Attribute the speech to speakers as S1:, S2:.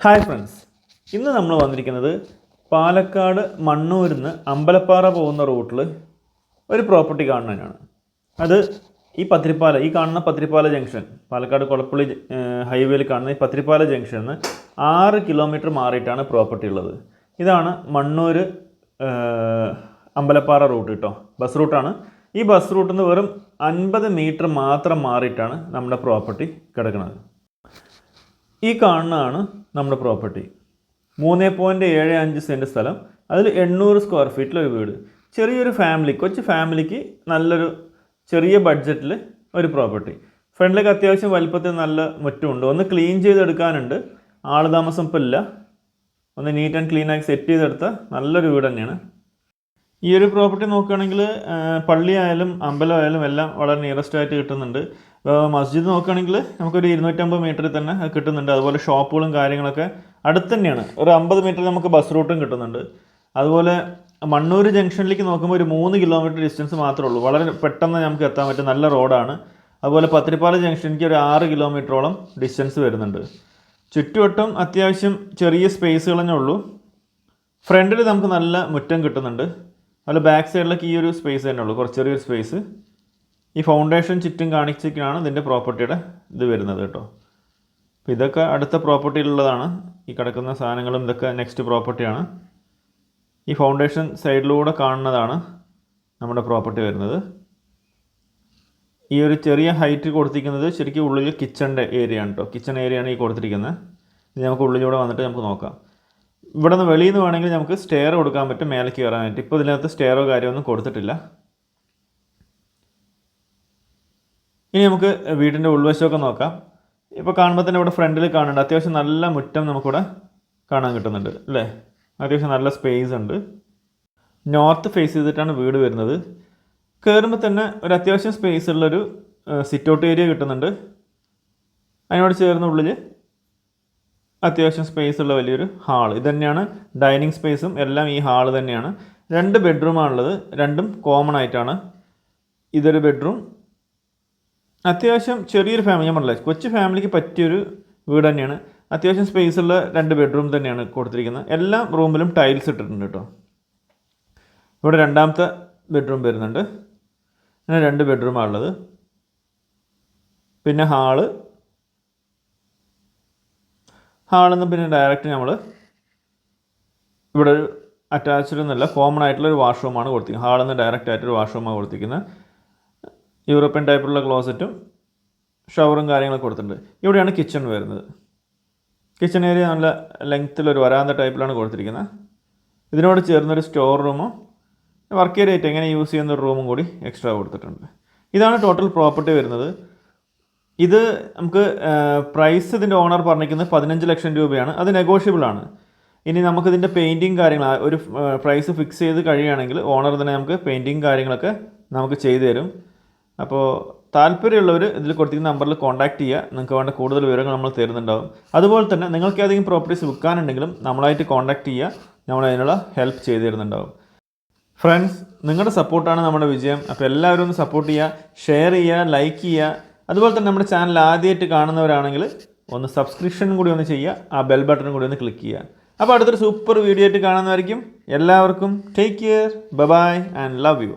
S1: Hi friends ഇന്ന് നമ്മൾ വന്നിരിക്കുന്നത് പാലക്കാട് മണ്ണൂരിൽ നിന്ന് അമ്പലപ്പാറ പോകുന്ന റൂട്ടിൽ ഒരു പ്രോപ്പർട്ടി കാണുന്നതിനാണ്. അത് ഈ പത്തിരിപ്പാല ഈ കാണുന്ന പത്തിരിപ്പാല ജംഗ്ഷൻ പാലക്കാട് കൊളപ്പള്ളി ഹൈവേയിൽ കാണുന്ന ഈ പത്തിരിപ്പാല ജംഗ്ഷനിൽ നിന്ന് ആറ് കിലോമീറ്റർ മാറിയിട്ടാണ് പ്രോപ്പർട്ടി ഉള്ളത്. ഇതാണ് മണ്ണൂർ അമ്പലപ്പാറ റൂട്ട് കേട്ടോ ബസ് റൂട്ടാണ് ഈ ബസ് റൂട്ടിൽ നിന്ന് വെറും അൻപത് മീറ്റർ മാത്രം മാറിയിട്ടാണ് നമ്മുടെ പ്രോപ്പർട്ടി കിടക്കുന്നത്. ഈ കാണുന്നതാണ് നമ്മുടെ പ്രോപ്പർട്ടി. മൂന്ന് പോയിന്റ് ഏഴ് അഞ്ച് സെന്റ് സ്ഥലം. അതിൽ എണ്ണൂറ് സ്ക്വയർ ഫീറ്റിലൊരു വീട്. ചെറിയൊരു ഫാമിലി കൊച്ചു ഫാമിലിക്ക് നല്ലൊരു ചെറിയ ബഡ്ജറ്റിൽ ഒരു പ്രോപ്പർട്ടി. ഫ്രണ്ടിലേക്ക് അത്യാവശ്യം വലുപ്പത്തിൽ നല്ല മുറ്റമുണ്ട് ഒന്ന് ക്ലീൻ ചെയ്തെടുക്കാനുണ്ട്. ആൾ താമസം ഇപ്പം ഇല്ല ഒന്ന് നീറ്റ് ആൻഡ് ക്ലീൻ ആക്കി സെറ്റ് ചെയ്തെടുത്ത നല്ലൊരു വീട് തന്നെയാണ്. ഈ ഒരു പ്രോപ്പർട്ടി നോക്കുകയാണെങ്കിൽ പള്ളിയായാലും അമ്പലമായാലും എല്ലാം വളരെ നിയറസ്റ്റ് ആയിട്ട് കിട്ടുന്നുണ്ട്. മസ്ജിദ് നോക്കുകയാണെങ്കിൽ നമുക്കൊരു ഇരുന്നൂറ്റമ്പത് മീറ്ററിൽ തന്നെ കിട്ടുന്നുണ്ട്. അതുപോലെ ഷോപ്പുകളും കാര്യങ്ങളൊക്കെ അടുത്ത് തന്നെയാണ്. ഒരു അമ്പത് മീറ്റർ നമുക്ക് ബസ് റൂട്ടും കിട്ടുന്നുണ്ട്. അതുപോലെ മണ്ണൂർ ജംഗ്ഷനിലേക്ക് നോക്കുമ്പോൾ ഒരു മൂന്ന് കിലോമീറ്റർ ഡിസ്റ്റൻസ് മാത്രമേ ഉള്ളൂ. വളരെ പെട്ടെന്ന് നമുക്ക് എത്താൻ പറ്റും നല്ല റോഡാണ് അതുപോലെ പത്തിരിപ്പാല ജംഗ്ഷനിലേക്ക് ഒരു ആറ് കിലോമീറ്ററോളം ഡിസ്റ്റൻസ് വരുന്നുണ്ട്. ചുറ്റുവട്ടം അത്യാവശ്യം ചെറിയ സ്പേസുകൾ തന്നെ ഉള്ളൂ. ഫ്രണ്ടിൽ നമുക്ക് നല്ല മുറ്റം കിട്ടുന്നുണ്ട്. അതുപോലെ ബാക്ക് സൈഡിലൊക്കെ ഈ ഒരു സ്പേസ് തന്നെ ഉള്ളൂ. കുറച്ച് ചെറിയൊരു സ്പേസ് ഈ ഫൗണ്ടേഷൻ ചുറ്റും കാണിച്ചിട്ടാണ് ഇതിന്റെ പ്രോപ്പർട്ടിയുടെ ഇത് വരുന്നത് കേട്ടോ. അപ്പോൾ ഇതൊക്കെ അടുത്ത പ്രോപ്പർട്ടിയിലുള്ളതാണ് ഈ കിടക്കുന്ന സാധനങ്ങളും ഇതൊക്കെ നെക്സ്റ്റ് പ്രോപ്പർട്ടിയാണ് ഈ ഫൗണ്ടേഷൻ സൈഡിലൂടെ കാണുന്നതാണ് നമ്മുടെ പ്രോപ്പർട്ടി വരുന്നത്. ഈ ഒരു ചെറിയ ഹൈറ്റ് കൊടുത്തിരിക്കുന്നത് ശരിക്കും ഉള്ളിൽ കിച്ചണിന്റെ ഏരിയ ആണ് കേട്ടോ. കിച്ചൺ ഏരിയയാണ് ഈ കൊടുത്തിരിക്കുന്നത്. ഇത് നമുക്ക് ഉള്ളിലൂടെ വന്നിട്ട് നമുക്ക് നോക്കാം. ഇവിടെ നിന്ന് വെളിയിൽ നിന്ന് വേണമെങ്കിൽ നമുക്ക് സ്റ്റെയർ കൊടുക്കാൻ പറ്റും. മേലേക്ക് കയറാനായിട്ട്. ഇപ്പോൾ ഇതിനകത്ത് സ്റ്റെയറോ കാര്യമൊന്നും കൊടുത്തിട്ടില്ല. ഇനി നമുക്ക് വീടിന്റെ ഉൾവശമൊക്കെ നോക്കാം. ഇപ്പോൾ കാണുമ്പോൾ തന്നെ ഇവിടെ ഫ്രണ്ടിൽ കാണുന്നുണ്ട്. അത്യാവശ്യം നല്ല മുറ്റം നമുക്കിവിടെ കാണാൻ കിട്ടുന്നുണ്ട് അല്ലേ? അത്യാവശ്യം നല്ല സ്പേസ് ഉണ്ട്. നോർത്ത് ഫേസ് ചെയ്തിട്ടാണ് വീട് വരുന്നത്. കയറുമ്പോൾ തന്നെ ഒരു അത്യാവശ്യം സ്പേസ് ഉള്ളൊരു സിറ്റ് ഔട്ട് ഏരിയ കിട്ടുന്നുണ്ട്. അതിനോട് ചേർന്ന ഉള്ളിൽ അത്യാവശ്യം സ്പേസ് ഉള്ള വലിയൊരു ഹാൾ ഇത് തന്നെയാണ് ഡൈനിങ് സ്പേസും എല്ലാം ഈ ഹാൾ തന്നെയാണ്. രണ്ട് ബെഡ്റൂമാണുള്ളത് രണ്ടും കോമൺ ആയിട്ടാണ്. ഇതൊരു ബെഡ്റൂം അത്യാവശ്യം ചെറിയൊരു ഫാമിലി ഞാൻ പറഞ്ഞില്ല കൊച്ചു ഫാമിലിക്ക് പറ്റിയൊരു വീട് തന്നെയാണ്. അത്യാവശ്യം സ്പേസ് ഉള്ള രണ്ട് ബെഡ്റൂം തന്നെയാണ് കൊടുത്തിരിക്കുന്നത്. എല്ലാ റൂമിലും ടൈൽസ് ഇട്ടിട്ടുണ്ട് കേട്ടോ ഇവിടെ രണ്ടാമത്തെ ബെഡ്റൂം വരുന്നുണ്ട്. അങ്ങനെ രണ്ട് ബെഡ്റൂമാണ് ഉള്ളത്. പിന്നെ ഹാൾ ഹാളിൽ നിന്ന് പിന്നെ ഡയറക്റ്റ് നമ്മൾ ഇവിടെ ഒരു അറ്റാച്ച്ഡ് എന്നല്ല കോമൺ ആയിട്ടുള്ള ഒരു വാഷ്റൂമാണ് കൊടുത്തിരിക്കുന്നത്. ഹാളിൽ നിന്ന് ഡയറക്റ്റ് ആയിട്ടൊരു വാഷ്റൂമാണ് കൊടുത്തിരിക്കുന്നത്. യൂറോപ്യൻ ടൈപ്പിലുള്ള ക്ലോസറ്റും ഷവറും കാര്യങ്ങളൊക്കെ കൊടുത്തിട്ടുണ്ട്. ഇവിടെയാണ് കിച്ചൺ വരുന്നത്. കിച്ചൺ ഏരിയ നല്ല ലെങ്ത്തിലൊരു വരാന്ത ടൈപ്പിലാണ് കൊടുത്തിരിക്കുന്നത്. ഇതിനോട് ചേർന്നൊരു സ്റ്റോർ റൂമും വർക്ക് ഏരിയ ആയിട്ട് എങ്ങനെ യൂസ് ചെയ്യുന്ന ഒരു റൂമും കൂടി എക്സ്ട്രാ കൊടുത്തിട്ടുണ്ട്. ഇതാണ് ടോട്ടൽ പ്രോപ്പർട്ടി വരുന്നത്. ഇത് നമുക്ക് പ്രൈസ് ഇതിന്റെ ഓണർ പറഞ്ഞിരിക്കുന്നത് പതിനഞ്ച് ലക്ഷം രൂപയാണ്. അത് നെഗോഷ്യബിൾ ആണ്. ഇനി നമുക്കിതിന്റെ പെയിന്റിങ് കാര്യങ്ങൾ ഒരു പ്രൈസ് ഫിക്സ് ചെയ്ത് കഴിയുകയാണെങ്കിൽ ഓണർ തന്നെ നമുക്ക് പെയിന്റിങ് കാര്യങ്ങളൊക്കെ നമുക്ക് ചെയ്തു തരും. അപ്പോൾ താല്പര്യമുള്ളവർ ഇതിൽ കൊടുത്തിരിക്കുന്ന നമ്പറിൽ കോൺടാക്ട് ചെയ്യുക. നിങ്ങൾക്ക് വേണ്ട കൂടുതൽ വിവരങ്ങൾ നമ്മൾ തരുന്നുണ്ടാവും. അതുപോലെ തന്നെ നിങ്ങൾക്ക് ഏതെങ്കിലും പ്രോപ്പർട്ടീസ് വിൽക്കാനുണ്ടെങ്കിലും നമ്മളായിട്ട് കോൺടാക്ട് ചെയ്യുക. നമ്മൾ അതിനുള്ള ഹെൽപ്പ് ചെയ്തു തരുന്നുണ്ടാവും. ഫ്രണ്ട്സ് നിങ്ങളുടെ സപ്പോർട്ടാണ് നമ്മുടെ വിജയം. അപ്പോൾ എല്ലാവരും ഒന്ന് സപ്പോർട്ട് ചെയ്യുക. ഷെയർ ചെയ്യുക ലൈക്ക് ചെയ്യുക. അതുപോലെ തന്നെ നമ്മുടെ ചാനൽ ആദ്യമായിട്ട് കാണുന്നവരാണെങ്കിൽ ഒന്ന് സബ്സ്ക്രിപ്ഷൻ കൂടി ഒന്ന് ചെയ്യുക. ആ ബെൽ ബട്ടണും കൂടി ഒന്ന് ക്ലിക്ക് ചെയ്യുക. അപ്പോൾ അടുത്തൊരു സൂപ്പർ വീഡിയോ ആയിട്ട് കാണുന്നതായിരിക്കും എല്ലാവർക്കും take care bye and love you